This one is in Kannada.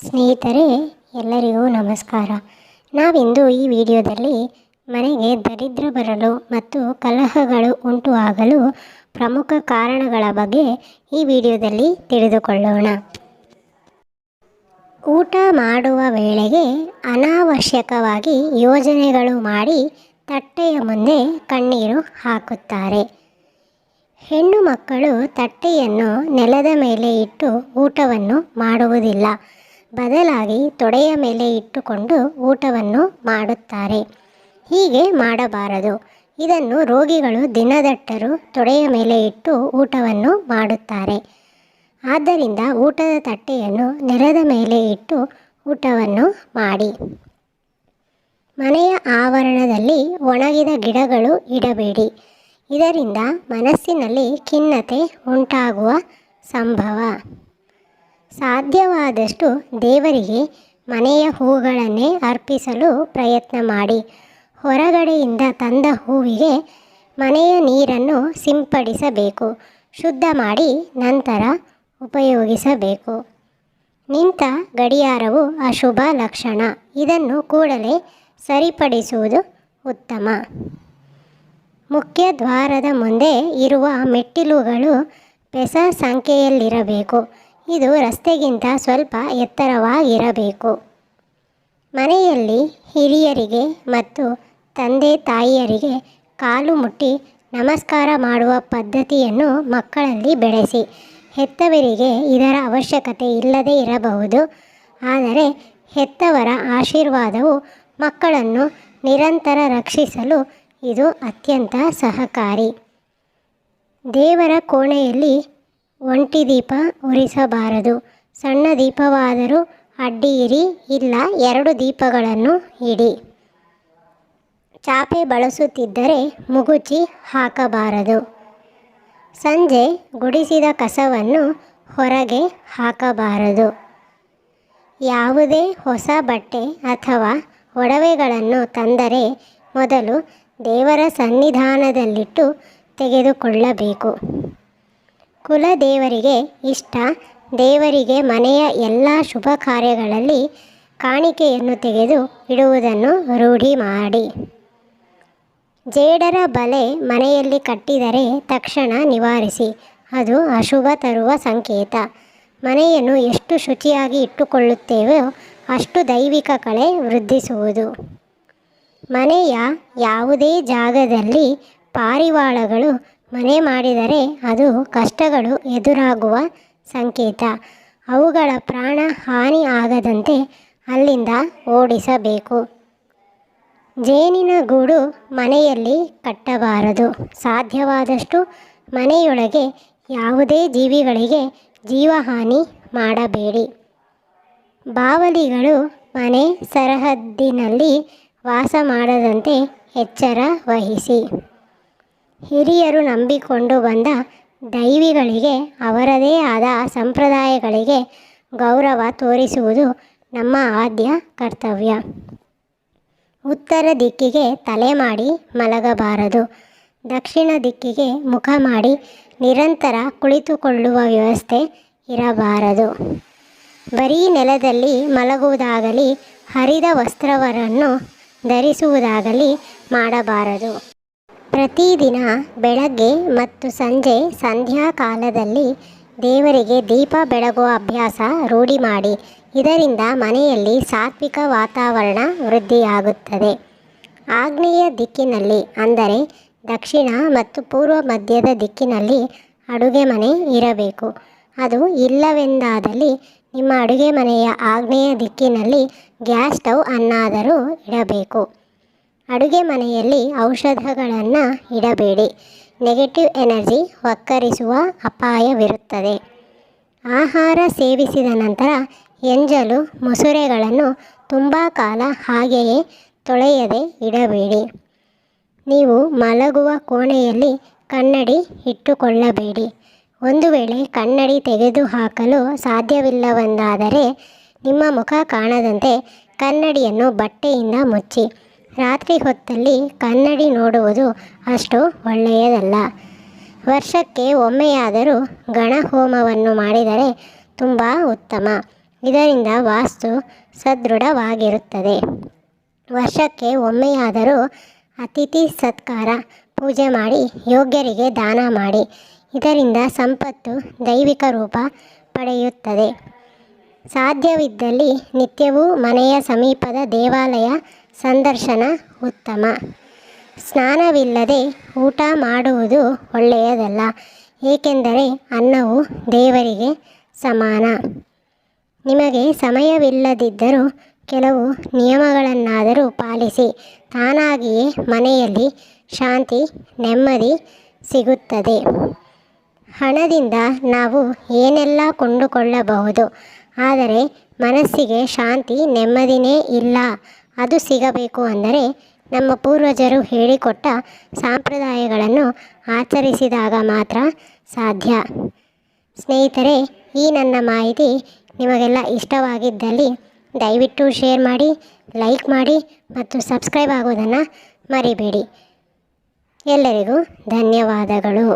ಸ್ನೇಹಿತರೆ, ಎಲ್ಲರಿಗೂ ನಮಸ್ಕಾರ. ನಾವಿಂದು ಈ ವಿಡಿಯೋದಲ್ಲಿ ಮನೆಗೆ ದರಿದ್ರ ಬರಲು ಮತ್ತು ಕಲಹಗಳು ಉಂಟು ಆಗಲು ಪ್ರಮುಖ ಕಾರಣಗಳ ಬಗ್ಗೆ ಈ ವಿಡಿಯೋದಲ್ಲಿ ತಿಳಿದುಕೊಳ್ಳೋಣ. ಊಟ ಮಾಡುವ ವೇಳೆಗೆ ಅನಾವಶ್ಯಕವಾಗಿ ಯೋಜನೆಗಳು ಮಾಡಿ ತಟ್ಟೆಯ ಮುಂದೆ ಕಣ್ಣೀರು ಹಾಕುತ್ತಾರೆ. ಹೆಣ್ಣು ಮಕ್ಕಳು ತಟ್ಟೆಯನ್ನು ನೆಲದ ಮೇಲೆ ಇಟ್ಟು ಊಟವನ್ನು ಮಾಡುವುದಿಲ್ಲ. ಬದಲಾಗಿ ತೊಡೆಯ ಮೇಲೆ ಇಟ್ಟುಕೊಂಡು ಊಟವನ್ನು ಮಾಡುತ್ತಾರೆ. ಹೀಗೆ ಮಾಡಬಾರದು. ಇದನ್ನು ರೋಗಿಗಳು ದಿನದಟ್ಟರು ತೊಡೆಯ ಮೇಲೆ ಇಟ್ಟು ಊಟವನ್ನು ಮಾಡುತ್ತಾರೆ. ಆದ್ದರಿಂದ ಊಟದ ತಟ್ಟೆಯನ್ನು ನೆಲದ ಮೇಲೆ ಇಟ್ಟು ಊಟವನ್ನು ಮಾಡಿ. ಮನೆಯ ಆವರಣದಲ್ಲಿ ಒಣಗಿದ ಗಿಡಗಳು ಇಡಬೇಡಿ. ಇದರಿಂದ ಮನಸ್ಸಿನಲ್ಲಿ ಖಿನ್ನತೆ ಉಂಟಾಗುವ ಸಂಭವ. ಸಾಧ್ಯವಾದಷ್ಟು ದೇವರಿಗೆ ಮನೆಯ ಹೂಗಳನ್ನೇ ಅರ್ಪಿಸಲು ಪ್ರಯತ್ನ ಮಾಡಿ. ಹೊರಗಡೆಯಿಂದ ತಂದ ಹೂವಿಗೆ ಮನೆಯ ನೀರನ್ನು ಸಿಂಪಡಿಸಬೇಕು. ಶುದ್ಧ ಮಾಡಿ ನಂತರ ಉಪಯೋಗಿಸಬೇಕು. ನಿಂತ ಗಡಿಯಾರವು ಅಶುಭ ಲಕ್ಷಣ. ಇದನ್ನು ಕೂಡಲೇ ಸರಿಪಡಿಸುವುದು ಉತ್ತಮ. ಮುಖ್ಯ ದ್ವಾರದ ಮುಂದೆ ಇರುವ ಮೆಟ್ಟಿಲುಗಳು ಪೆಸ ಸಂಖ್ಯೆಯಲ್ಲಿರಬೇಕು. ಇದು ರಸ್ತೆಗಿಂತ ಸ್ವಲ್ಪ ಎತ್ತರವಾಗಿರಬೇಕು. ಮನೆಯಲ್ಲಿ ಹಿರಿಯರಿಗೆ ಮತ್ತು ತಂದೆ ತಾಯಿಯರಿಗೆ ಕಾಲು ಮುಟ್ಟಿ ನಮಸ್ಕಾರ ಮಾಡುವ ಪದ್ಧತಿಯನ್ನು ಮಕ್ಕಳಲ್ಲಿ ಬೆಳೆಸಿ. ಹೆತ್ತವರಿಗೆ ಇದರ ಅವಶ್ಯಕತೆ ಇಲ್ಲದೇ ಇರಬಹುದು. ಆದರೆ ಹೆತ್ತವರ ಆಶೀರ್ವಾದವು ಮಕ್ಕಳನ್ನು ನಿರಂತರ ರಕ್ಷಿಸಲು ಇದು ಅತ್ಯಂತ ಸಹಕಾರಿ. ದೇವರ ಕೋಣೆಯಲ್ಲಿ ಒಂಟಿ ದೀಪ ಉರಿಸಬಾರದು. ಸಣ್ಣ ದೀಪವಾದರೂ ಅಡ್ಡಿ ಇರಿ, ಇಲ್ಲ ಎರಡು ದೀಪಗಳನ್ನು ಇಡಿ. ಚಾಪೆ ಬಳಸುತ್ತಿದ್ದರೆ ಮುಗುಚಿ ಹಾಕಬಾರದು. ಸಂಜೆ ಗುಡಿಸಿದ ಕಸವನ್ನು ಹೊರಗೆ ಹಾಕಬಾರದು. ಯಾವುದೇ ಹೊಸ ಬಟ್ಟೆ ಅಥವಾ ಒಡವೆಗಳನ್ನು ತಂದರೆ ಮೊದಲು ದೇವರ ಸನ್ನಿಧಾನದಲ್ಲಿಟ್ಟು ತೆಗೆದುಕೊಳ್ಳಬೇಕು. ಕುಲದೇವರಿಗೆ ಇಷ್ಟ. ದೇವರಿಗೆ ಮನೆಯ ಎಲ್ಲ ಶುಭ ಕಾರ್ಯಗಳಲ್ಲಿ ಕಾಣಿಕೆಯನ್ನು ತೆಗೆದು ಇಡುವುದನ್ನು ರೂಢಿ ಮಾಡಿ. ಜೇಡರ ಬಲೆ ಮನೆಯಲ್ಲಿ ಕಟ್ಟಿದರೆ ತಕ್ಷಣ ನಿವಾರಿಸಿ. ಅದು ಅಶುಭ ತರುವ ಸಂಕೇತ. ಮನೆಯನ್ನು ಎಷ್ಟು ಶುಚಿಯಾಗಿ ಇಟ್ಟುಕೊಳ್ಳುತ್ತೇವೋ ಅಷ್ಟು ದೈವಿಕ ಕಳೆ ವೃದ್ಧಿಸುವುದು. ಮನೆಯ ಯಾವುದೇ ಜಾಗದಲ್ಲಿ ಪಾರಿವಾಳಗಳು ಮನೆ ಮಾಡಿದರೆ ಅದು ಕಷ್ಟಗಳು ಎದುರಾಗುವ ಸಂಕೇತ. ಅವುಗಳ ಪ್ರಾಣ ಹಾನಿ ಆಗದಂತೆ ಅಲ್ಲಿಂದ ಓಡಿಸಬೇಕು. ಜೇನಿನ ಗೂಡು ಮನೆಯಲ್ಲಿ ಕಟ್ಟಬಾರದು. ಸಾಧ್ಯವಾದಷ್ಟು ಮನೆಯೊಳಗೆ ಯಾವುದೇ ಜೀವಿಗಳಿಗೆ ಜೀವಹಾನಿ ಮಾಡಬೇಡಿ. ಬಾವಲಿಗಳು ಮನೆ ಸರಹದ್ದಿನಲ್ಲಿ ವಾಸ ಮಾಡದಂತೆ ಎಚ್ಚರ ವಹಿಸಿ. ಹಿರಿಯರು ನಂಬಿಕೊಂಡು ಬಂದ ದೈವಿಗಳಿಗೆ, ಅವರದೇ ಆದ ಸಂಪ್ರದಾಯಗಳಿಗೆ ಗೌರವ ತೋರಿಸುವುದು ನಮ್ಮ ಆದ್ಯ ಕರ್ತವ್ಯ. ಉತ್ತರ ದಿಕ್ಕಿಗೆ ತಲೆ ಮಾಡಿ ಮಲಗಬಾರದು. ದಕ್ಷಿಣ ದಿಕ್ಕಿಗೆ ಮುಖ ಮಾಡಿ ನಿರಂತರ ಕುಳಿತುಕೊಳ್ಳುವ ವ್ಯವಸ್ಥೆ ಇರಬಾರದು. ಬರೀ ನೆಲದಲ್ಲಿ ಮಲಗುವುದಾಗಲಿ, ಹರಿದ ವಸ್ತ್ರವನ್ನು ಧರಿಸುವುದಾಗಲಿ ಮಾಡಬಾರದು. ಪ್ರತಿದಿನ ಬೆಳಗ್ಗೆ ಮತ್ತು ಸಂಜೆ ಸಂಧ್ಯಾ ಕಾಲದಲ್ಲಿ ದೇವರಿಗೆ ದೀಪ ಬೆಳಗುವ ಅಭ್ಯಾಸ ರೂಢಿ ಮಾಡಿ. ಇದರಿಂದ ಮನೆಯಲ್ಲಿ ಸಾತ್ವಿಕ ವಾತಾವರಣ ವೃದ್ಧಿಯಾಗುತ್ತದೆ. ಆಗ್ನೇಯ ದಿಕ್ಕಿನಲ್ಲಿ, ಅಂದರೆ ದಕ್ಷಿಣ ಮತ್ತು ಪೂರ್ವ ಮಧ್ಯದ ದಿಕ್ಕಿನಲ್ಲಿ ಅಡುಗೆ ಮನೆ ಇರಬೇಕು. ಅದು ಇಲ್ಲವೆಂದಾದಲ್ಲಿ ನಿಮ್ಮ ಅಡುಗೆ ಮನೆಯ ಆಗ್ನೇಯ ದಿಕ್ಕಿನಲ್ಲಿ ಗ್ಯಾಸ್ ಸ್ಟವ್ ಅನ್ನಾದರೂ ಇಡಬೇಕು. ಅಡುಗೆ ಮನೆಯಲ್ಲಿ ಔಷಧಗಳನ್ನು ಇಡಬೇಡಿ. ನೆಗೆಟಿವ್ ಎನರ್ಜಿ ಒಕ್ಕರಿಸುವ ಅಪಾಯವಿರುತ್ತದೆ. ಆಹಾರ ಸೇವಿಸಿದ ನಂತರ ಎಂಜಲು ಮೊಸರೆಗಳನ್ನು ತುಂಬ ಕಾಲ ಹಾಗೆಯೇ ತೊಳೆಯದೆ ಇಡಬೇಡಿ. ನೀವು ಮಲಗುವ ಕೋಣೆಯಲ್ಲಿ ಕನ್ನಡಿ ಇಟ್ಟುಕೊಳ್ಳಬೇಡಿ. ಒಂದು ವೇಳೆ ಕನ್ನಡಿ ತೆಗೆದುಹಾಕಲು ಸಾಧ್ಯವಿಲ್ಲವೆಂದಾದರೆ ನಿಮ್ಮ ಮುಖ ಕಾಣದಂತೆ ಕನ್ನಡಿಯನ್ನು ಬಟ್ಟೆಯಿಂದ ಮುಚ್ಚಿ. ರಾತ್ರಿ ಹೊತ್ತಲ್ಲಿ ಕನ್ನಡಿ ನೋಡುವುದು ಅಷ್ಟು ಒಳ್ಳೆಯದಲ್ಲ. ವರ್ಷಕ್ಕೆ ಒಮ್ಮೆಯಾದರೂ ಗಣಹೋಮವನ್ನು ಮಾಡಿದರೆ ತುಂಬ ಉತ್ತಮ. ಇದರಿಂದ ವಾಸ್ತು ಸದೃಢವಾಗಿರುತ್ತದೆ. ವರ್ಷಕ್ಕೆ ಒಮ್ಮೆಯಾದರೂ ಅತಿಥಿ ಸತ್ಕಾರ, ಪೂಜೆ ಮಾಡಿ ಯೋಗ್ಯರಿಗೆ ದಾನ ಮಾಡಿ. ಇದರಿಂದ ಸಂಪತ್ತು ದೈವಿಕ ರೂಪ ಪಡೆಯುತ್ತದೆ. ಸಾಧ್ಯವಿದ್ದಲ್ಲಿ ನಿತ್ಯವೂ ಮನೆಯ ಸಮೀಪದ ದೇವಾಲಯ ಸಂದರ್ಶನ ಉತ್ತಮ. ಸ್ನಾನವಿಲ್ಲದೆ ಊಟ ಮಾಡುವುದು ಒಳ್ಳೆಯದಲ್ಲ, ಏಕೆಂದರೆ ಅನ್ನವು ದೇವರಿಗೆ ಸಮಾನ. ನಿಮಗೆ ಸಮಯವಿಲ್ಲದಿದ್ದರೂ ಕೆಲವು ನಿಯಮಗಳನ್ನಾದರೂ ಪಾಲಿಸಿ, ತಾನಾಗಿಯೇ ಮನೆಯಲ್ಲಿ ಶಾಂತಿ, ನೆಮ್ಮದಿ ಸಿಗುತ್ತದೆ. ಹಣದಿಂದ ನಾವು ಏನೆಲ್ಲ ಕೊಂಡುಕೊಳ್ಳಬಹುದು, ಆದರೆ ಮನಸ್ಸಿಗೆ ಶಾಂತಿ ನೆಮ್ಮದಿನೇ ಇಲ್ಲ. ಅದು ಸಿಗಬೇಕು ಅಂದರೆ ನಮ್ಮ ಪೂರ್ವಜರು ಹೇಳಿಕೊಟ್ಟ ಸಂಪ್ರದಾಯಗಳನ್ನು ಆಚರಿಸಿದಾಗ ಮಾತ್ರ ಸಾಧ್ಯ. ಸ್ನೇಹಿತರೆ, ಈ ನನ್ನ ಮಾಹಿತಿ ನಿಮಗೆಲ್ಲ ಇಷ್ಟವಾಗಿದ್ದಲ್ಲಿ ದಯವಿಟ್ಟು ಶೇರ್ ಮಾಡಿ, ಲೈಕ್ ಮಾಡಿ ಮತ್ತು ಸಬ್ಸ್ಕ್ರೈಬ್ ಆಗೋದನ್ನು ಮರಿಬೇಡಿ. ಎಲ್ಲರಿಗೂ ಧನ್ಯವಾದಗಳು.